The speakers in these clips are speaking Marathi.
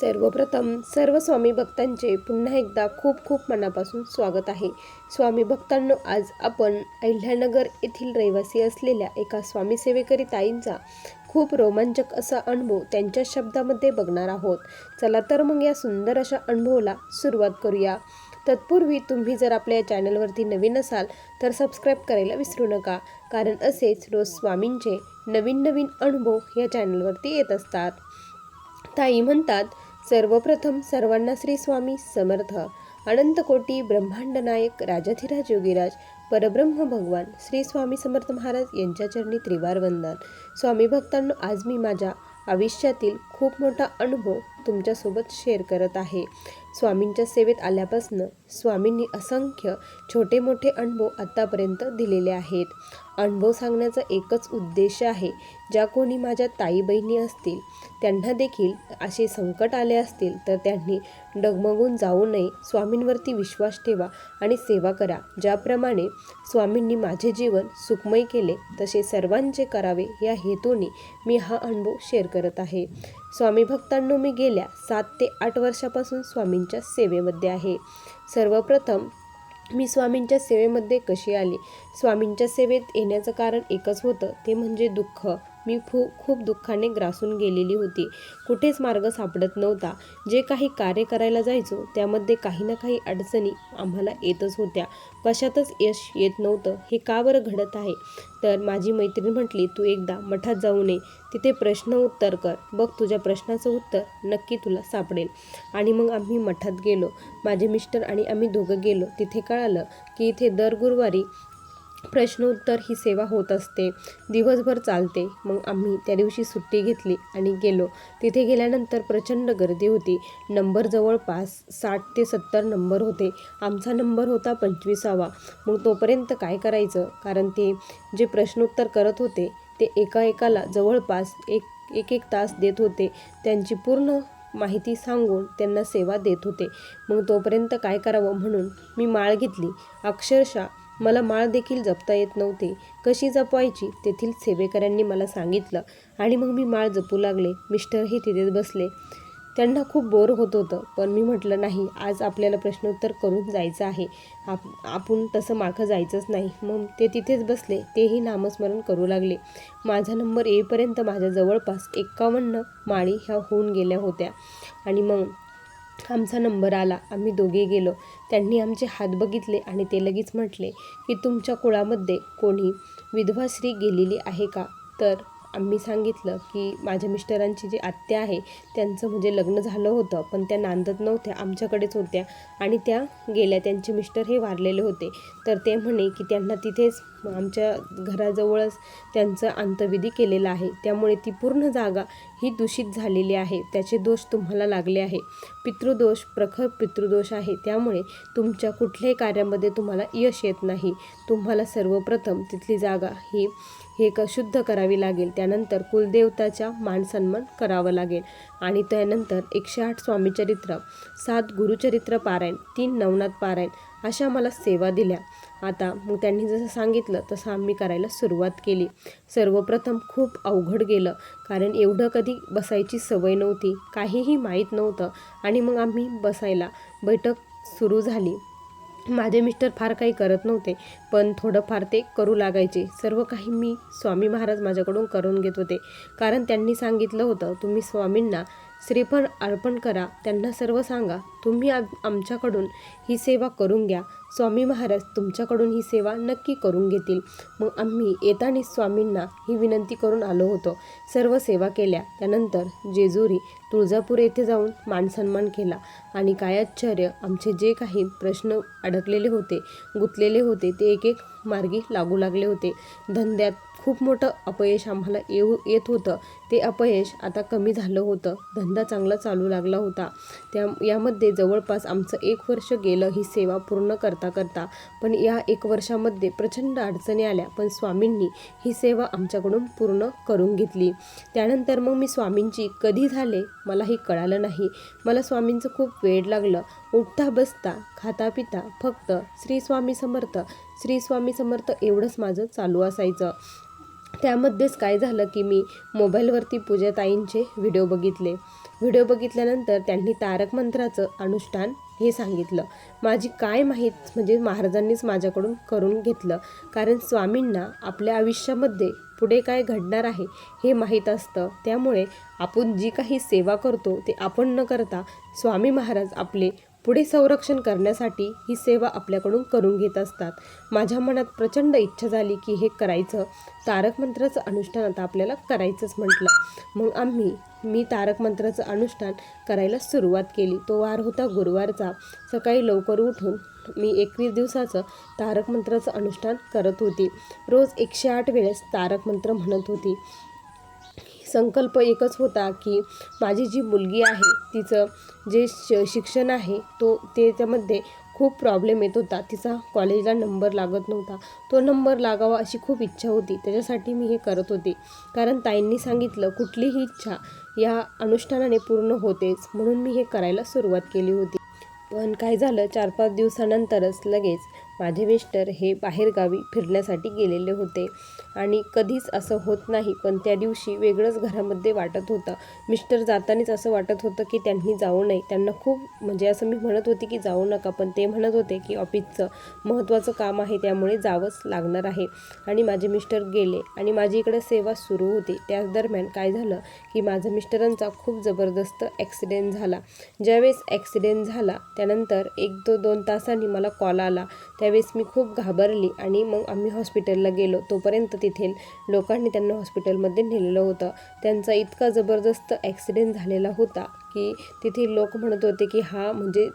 सर्वप्रथम सर्व स्वामी भक्तांचे पुन्हा एकदा खूप खूप मनापासून स्वागत आहे. स्वामी भक्तांनो आज आपण अहिल्यानगर येथील रहिवासी असलेल्या एका स्वामीसेवेकरी ताईंचा खूप रोमांचक असा अनुभव त्यांच्या शब्दामध्ये बघणार आहोत. चला तर मग या सुंदर अशा अनुभवाला सुरुवात करूया. तत्पूर्वी तुम्ही जर आपल्या या चॅनलवरती नवीन असाल तर सबस्क्राईब करायला विसरू नका कारण असेच रोज स्वामींचे नवीन नवीन अनुभव या चॅनलवरती येत असतात. ताई म्हणतात सर्वप्रथम सर्वांना श्री स्वामी समर्थ. अनंतकोटी ब्रह्मांड नायक राजाधिराज योगीराज परब्रह्म भगवान श्री स्वामी समर्थ महाराज यांच्या चरणी त्रिवार वंदन. स्वामी भक्तांनो आज मी माझ्या आयुष्यातील खूप मोठा अनुभव तुमच्यासोबत शेअर करत आहे. स्वामींच्या सेवेत आल्यापासून स्वामींनी असंख्य छोटे मोठे अनुभव आत्तापर्यंत दिलेले आहेत. अनुभव सांगण्याचा एकच उद्देश आहे ज्या कोणी माझ्या ताई बहिणी असतील त्यांना देखील असे संकट आले असतील तर त्यांनी डगमगून जाऊ नये. स्वामींवरती विश्वास ठेवा आणि सेवा करा. ज्याप्रमाणे स्वामींनी माझे जीवन सुखमय केले तसे सर्वांचे करावे. या हेतूने मी हा अनुभव शेअर करत आहे. स्वामी भक्तांनो मी गेल्या सात ते आठ वर्षापासून स्वामींच्या सेवेमध्ये आहे. सर्वप्रथम मी स्वामींच्या सेवेमध्ये कशी आली? स्वामींच्या सेवेत येण्याचं कारण एकच होतं ते म्हणजे दुःख. मी खूप खूप दुःखाने ग्रासून गेलेली होती. कुठेच मार्ग सापडत नव्हता. जे काही कार्य करायला जायचो त्यामध्ये काही ना काही अडचणी आम्हाला येतच होत्या. कशातच यश येत नव्हतं. हे का बरं घडत आहे? तर माझी मैत्रीण म्हटली तू एकदा मठात जाऊ नये. तिथे प्रश्न उत्तर कर. बघ तुझ्या प्रश्नाचं उत्तर नक्की तुला सापडेल. आणि मग आम्ही मठात गेलो. माझे मिस्टर आणि आम्ही दोघं गेलो. तिथे कळालं की इथे दर गुरुवारी प्रश्नोत्तर ही सेवा होत असते. दिवसभर चालते. मग आम्ही त्या दिवशी सुट्टी घेतली आणि गेलो. तिथे गेल्यानंतर प्रचंड गर्दी होती. नंबर जवळपास साठ ते सत्तर नंबर होते. आमचा नंबर होता पंचवीसावा. मग तोपर्यंत काय करायचं? कारण ते जे प्रश्नोत्तर करत होते ते एका एकाला जवळपास एक एक एक तास देत होते. त्यांची पूर्ण माहिती सांगून त्यांना सेवा देत होते. मग तोपर्यंत काय करावं म्हणून मी माळ घेतली. अक्षरशः मला माळ देखील जपता येत नव्हती. कशी जपवायची? तेथील सेवेकऱ्यांनी मला सांगितलं. आणि मग मी माळ जपू लागले. मिस्टरही तिथेच बसले. त्यांना खूप बोर होत होतं. पण मी म्हटलं नाही आज आपल्याला प्रश्नोत्तर करून जायचं आहे. आप आपण तसं मागं जायचंच नाही. मग ते तिथेच बसले. तेही नामस्मरण करू लागले. माझा नंबर येईपर्यंत माझ्या जवळपास एकावन्न माळी ह्या होऊन गेल्या होत्या. आणि मग आमचा नंबर आला. आम्ही दोघे गेलो. त्यांनी आमचे हात बघितले आणि ते लगेच म्हटले की तुमच्या कुळामध्ये कोणी विधवा स्त्री गेलेली आहे का? तर आम्ही सांगितलं की माझ्या मिस्टरांची जी आत्या आहे त्यांचं म्हणजे लग्न झालं होतं पण त्या नांदत नव्हत्या आमच्याकडेच होत्या. आणि त्या गेल्या त्यांचे मिस्टर हे वारलेले होते. तर ते म्हणे की त्यांना तिथेच आमच्या घराजवळच त्यांचं अंतविधी केलेला आहे. त्यामुळे ती पूर्ण जागा ही दूषित झालेली आहे. त्याचे दोष तुम्हाला लागले आहे. पितृदोष प्रखर पितृदोष आहे. त्यामुळे तुमच्या कुठल्याही कार्यामध्ये तुम्हाला यश येत नाही. तुम्हाला सर्वप्रथम तिथली जागा ही हे क शुद्ध करावी लागेल. त्यानंतर कुलदेवताच्या मानसन्मान करावं लागेल. आणि त्यानंतर एकशे आठ स्वामीचरित्र सात गुरुचरित्र पारायण तीन नवनाथ पारायण अशा मला सेवा दिल्या. आता मग त्यांनी जसं सांगितलं तसं आम्ही करायला सुरुवात केली. सर्वप्रथम खूप अवघड गेलं कारण एवढं कधी बसायची सवय नव्हती काहीही माहीत नव्हतं. आणि मग आम्ही बसायला बैठक सुरू झाली. माझे मिस्टर फार काही करत नव्हते पण थोडंफार ते करू लागायचे. सर्व काही मी स्वामी महाराज माझ्याकडून करून घेत होते. कारण त्यांनी सांगितलं होतं तुम्ही स्वामींना श्रीफळ अर्पण करा. त्यांना सर्व सांगा तुम्ही आमच्याकडून ही सेवा करून घ्या. स्वामी महाराज तुमच्याकडून ही सेवा नक्की करून घेतील. मग आम्ही येताना स्वामींना ही विनंती करून आलो होतो. सर्व सेवा केल्या. त्यानंतर जेजुरी तुळजापूर येथे जाऊन मानसन्मान केला. आणि काय आश्चर्य आमचे जे काही प्रश्न अडकलेले होते गुंतलेले होते ते एक एक मार्गी लागू लागले होते. धंद्यात खूप मोठं अपयश आम्हाला येऊ येत होतं. ते अपयश आता कमी झालं होतं. धंदा चांगला चालू लागला होता. त्या यामध्ये जवळपास आमचं एक वर्ष गेलं ही सेवा पूर्ण करता करता. पण या एक वर्षामध्ये प्रचंड अडचणी आल्या. पण स्वामींनी ही सेवा आमच्याकडून पूर्ण करून घेतली. त्यानंतर मग मी स्वामींची कधी झाले? मलाही कळालं नाही. मला स्वामींचं खूप वेळ लागलं. उठता बसता खाता पिता फक्त श्री स्वामी समर्थ. श्री स्वामी समर्थ एवढंच माझं चालू असायचं. त्यामध्येच काय झालं की मी मोबाईलवरती पूजाताईंचे व्हिडिओ बघितले. व्हिडिओ बघितल्यानंतर त्यांनी तारक मंत्राचं अनुष्ठान हे सांगितलं. माझी काय माहीत म्हणजे महाराजांनीच माझ्याकडून करून घेतलं. कारण स्वामींना आपल्या आयुष्यामध्ये पुढे काय घडणार आहे हे माहीत असतं. त्यामुळे आपण जी काही सेवा करतो ते आपण न करता स्वामी महाराज आपले पुढे संरक्षण करण्यासाठी ही सेवा आपल्याकडून करून घेत असतात. माझ्या मनात प्रचंड इच्छा झाली की हे करायचं. तारक मंत्राचं अनुष्ठान आता आपल्याला करायचंच म्हटलं. मग आम्ही मी तारक मंत्राचं अनुष्ठान करायला सुरुवात केली. तो वार होता गुरुवारचा. सकाळी लवकर उठून मी एकवीस दिवसाचं तारक मंत्राचं अनुष्ठान करत होती. रोज एकशे आठ वेळेस तारक मंत्र म्हणत होती. संकल्प एकच होता की माझी जी मुलगी आहे तिचं जे श शिक्षण आहे तो ते त्यामध्ये खूप प्रॉब्लेम येत होता. तिचा कॉलेजला नंबर लागत नव्हता. तो नंबर लागावा अशी खूप इच्छा होती. त्याच्यासाठी मी हे करत होते. कारण ताईंनी सांगितलं कुठलीही इच्छा या अनुष्ठानाने पूर्ण होतेच. म्हणून मी हे करायला सुरुवात केली होती. पण काय झालं चार पाच दिवसानंतरच लगेच माझे मिस्टर हे बाहेरगावी फिरण्यासाठी गेलेले होते आणि कधीच असं होत नाही पण त्या दिवशी वेगळंच घरामध्ये वाटत होतं. मिस्टर जातानीच असं वाटत होतं की त्यांनी जाऊ नये. त्यांना खूप म्हणजे असं मी म्हणत होती की जाऊ नका पण ते म्हणत होते की ऑफिसचं महत्त्वाचं काम आहे त्यामुळे जावंच लागणार आहे. आणि माझे मिस्टर गेले आणि माझी इकडे सेवा सुरू होती. त्याच दरम्यान काय झालं की माझ्या मिस्टरांचा खूप जबरदस्त ॲक्सिडेंट झाला. ज्यावेळेस ॲक्सिडेंट झाला त्यानंतर एक दो दोन तासांनी मला कॉल आला. त्या त्यावेळेस मी खूप घाबरली आणि मग आम्ही हॉस्पिटलला गेलो. तोपर्यंत तिथे लोकांनी त्यांना हॉस्पिटलमध्ये नेलेलं होतं. त्यांचा इतका जबरदस्त ॲक्सिडेंट झालेला होता की तिथे लोक म्हणत होते की हा म्हणजे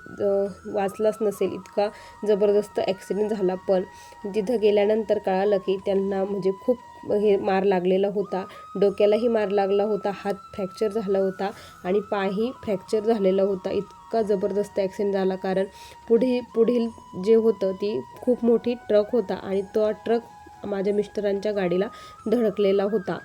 वाचलाच नसेल. इतका जबरदस्त ॲक्सिडेंट झाला. पण तिथं गेल्यानंतर कळालं की त्यांना म्हणजे खूप हे मार लागलेला होता. डोक्यालाही मार लागला होता. हात फ्रॅक्चर झाला होता आणि पायही फ्रॅक्चर झालेला होता. इतका जबरदस्त ॲक्सिडेंट झाला कारण पुढे पुढील जे होतं ती खूप मोठी ट्रक होता आणि तो ट्रक माझ्या मिस्टरांच्या गाडीला धडकलेला होता.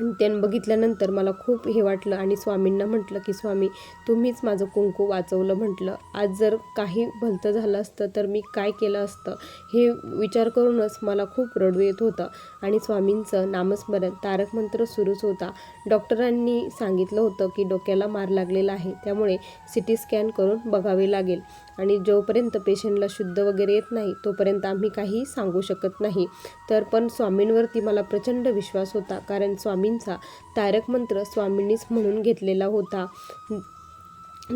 आणि त्यानं बघितल्यानंतर मला खूप हे वाटलं आणि स्वामींना म्हटलं की स्वामी तुम्हीच माझं कुंकू वाचवलं म्हटलं. आज जर काही भलतं झालं असतं तर मी काय केलं असतं? हे विचार करूनच मला खूप रडू येत होतं. आणि स्वामींचं नामस्मरण तारक मंत्र सुरूच होता. डॉक्टरांनी सांगितलं होतं की डोक्याला मार लागलेला आहे. त्यामुळे सी टी स्कॅन करून बघावे लागेल. आणि जोपर्यंत पेशंटला शुद्ध वगैरे येत नाही तोपर्यंत आम्ही काही सांगू शकत नाही. तर पण स्वामींवरती मला प्रचंड विश्वास होता. कारण स्वामींचा तारक मंत्र स्वामींनीच म्हणून घेतलेला होता.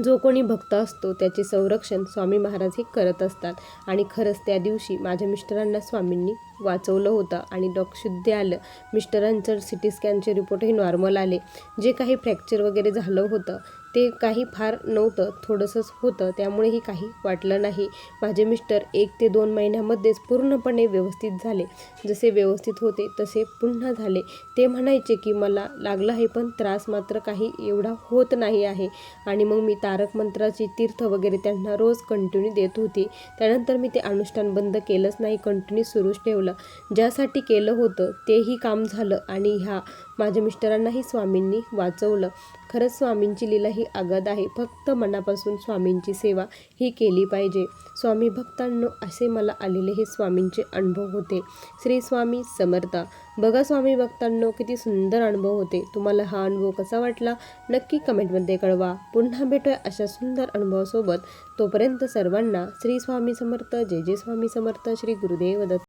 जो कोणी भक्त असतो त्याचे संरक्षण स्वामी महाराज हे करत असतात. आणि खरंच त्या दिवशी माझ्या मिस्टरांना स्वामींनी वाचवलं होतं आणि डॉक शुद्ध आलं. मिस्टरांचं सी टी स्कॅनचे रिपोर्टही नॉर्मल आले. जे काही फ्रॅक्चर वगैरे झालं होतं ते काही फार नव्हतं थोडंसंच होतं. त्यामुळेही काही वाटलं नाही. माझे मिस्टर एक ते दोन महिन्यामध्येच पूर्णपणे व्यवस्थित झाले. जसे व्यवस्थित होते तसे पुन्हा झाले. ते म्हणायचे की मला लागलं आहे पण त्रास मात्र काही एवढा होत नाही आहे. आणि मग मी तारक मंत्राची तीर्थ वगैरे त्यांना रोज कंटिन्यू देत होती. त्यानंतर मी ते अनुष्ठान बंद केलंच नाही कंटिन्यू सुरूच ठेवलं. ज्यासाठी केलं होतं तेही काम झालं आणि ह्या माझ्या मिस्टरांनाही स्वामींनी वाचवलं. खरंच स्वामींची लीला ही आगद आहे. फक्त मनापासून स्वामींची सेवा ही केली पाहिजे. स्वामी भक्तांनो असे मला आलेले हे स्वामींचे अनुभव होते. श्री स्वामी समर्थ. बघा स्वामी भक्तांनो किती सुंदर अनुभव होते. तुम्हाला हा अनुभव कसा वाटला? नक्की कमेंटमध्ये कळवा. पुन्हा भेटूया अशा सुंदर अनुभवासोबत. तोपर्यंत सर्वांना श्री स्वामी समर्थ जय जय स्वामी समर्थ श्री गुरुदेव दत्त